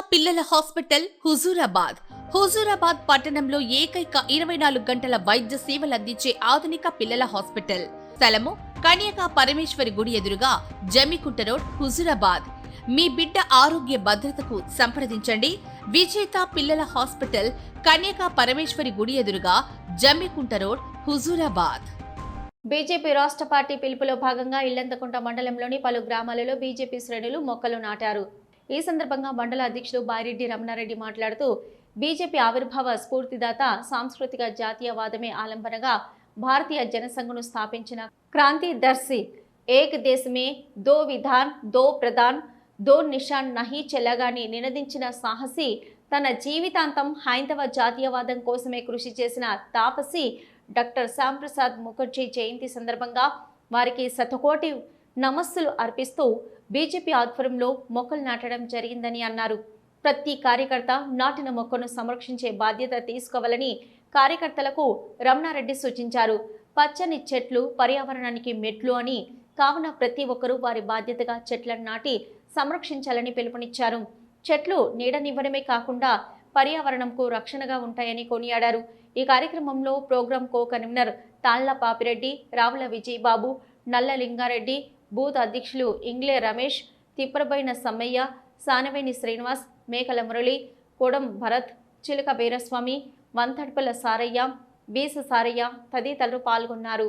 పిల్లల హాస్పిటల్ హుజూరాబాద్. హుజూరాబాద్ పట్టణంలో ఏకైక ఇరవై నాలుగు గంటల వైద్య సేవలు అందించే ఆధునిక పిల్లల హాస్పిటల్. స్థలము కన్యకా పరమేశ్వరి గుడి ఎదురుగా జమ్మికుంట రోడ్ హుజూరాబాద్. మీ బిడ్డ ఆరోగ్య భద్రతకు సంప్రదించండి. విజేత పిల్లల హాస్పిటల్ కన్యకా పరమేశ్వరి గుడి ఎదురుగా జమ్మికుంట రోడ్ హుజూరాబాద్. బీజేపీ రాష్ట్ర పార్టీ పిలుపులో భాగంగా ఇల్లంతకుంట మండలంలోని పలు గ్రామాలలో బీజేపీ శ్రేణులు మొక్కలు నాటారు. ఈ సందర్భంగా మండల అధ్యక్షుడు బాయిరెడ్డి రమణారెడ్డి మాట్లాడుతూ బీజేపీ ఆవిర్భావ స్ఫూర్తిదాత సాంస్కృతిక జాతీయవాదమే ఆలంబనగా భారతీయ జనసంఘను స్థాపించిన క్రాంతి దర్శి ఏక్ దేశమే దో విధాన్ దో ప్రధాన్ దో నిషాన్ నహి చెల్లగాని నినదించిన సాహసి తన జీవితాంతం హైందవ జాతీయవాదం కోసమే కృషి చేసిన తాపసి డాక్టర్ శ్యాంప్రసాద్ ముఖర్జీ జయంతి సందర్భంగా వారికి శతకోటి నమస్సులు అర్పిస్తూ బీజేపీ ఆధ్వర్యంలో మొక్కలు నాటడం జరిగిందని అన్నారు. ప్రతి కార్యకర్త నాటిన మొక్కను సంరక్షించే బాధ్యత తీసుకోవాలని కార్యకర్తలకు రమణారెడ్డి సూచించారు. పచ్చని చెట్లు పర్యావరణానికి మెట్లు అని కావున ప్రతి ఒక్కరూ వారి బాధ్యతగా చెట్లను నాటి సంరక్షించాలని పిలుపునిచ్చారు. చెట్లు నీడనివ్వడమే కాకుండా పర్యావరణంకు రక్షణగా ఉంటాయని కొనియాడారు. ఈ కార్యక్రమంలో programme co convener Talla Papireddy Ravula Vijayababu Nalla Lingareddy booth అధ్యక్షులు ఇంగ్లే రమేష్ తిప్పరబైన సమ్మయ్య సానవేని శ్రీనివాస్ మేకల మురళి కోడం భరత్ చిలుక వీరస్వామి వంతడ్పల సారయ్య బీస సారయ్య తదితరులు పాల్గొన్నారు.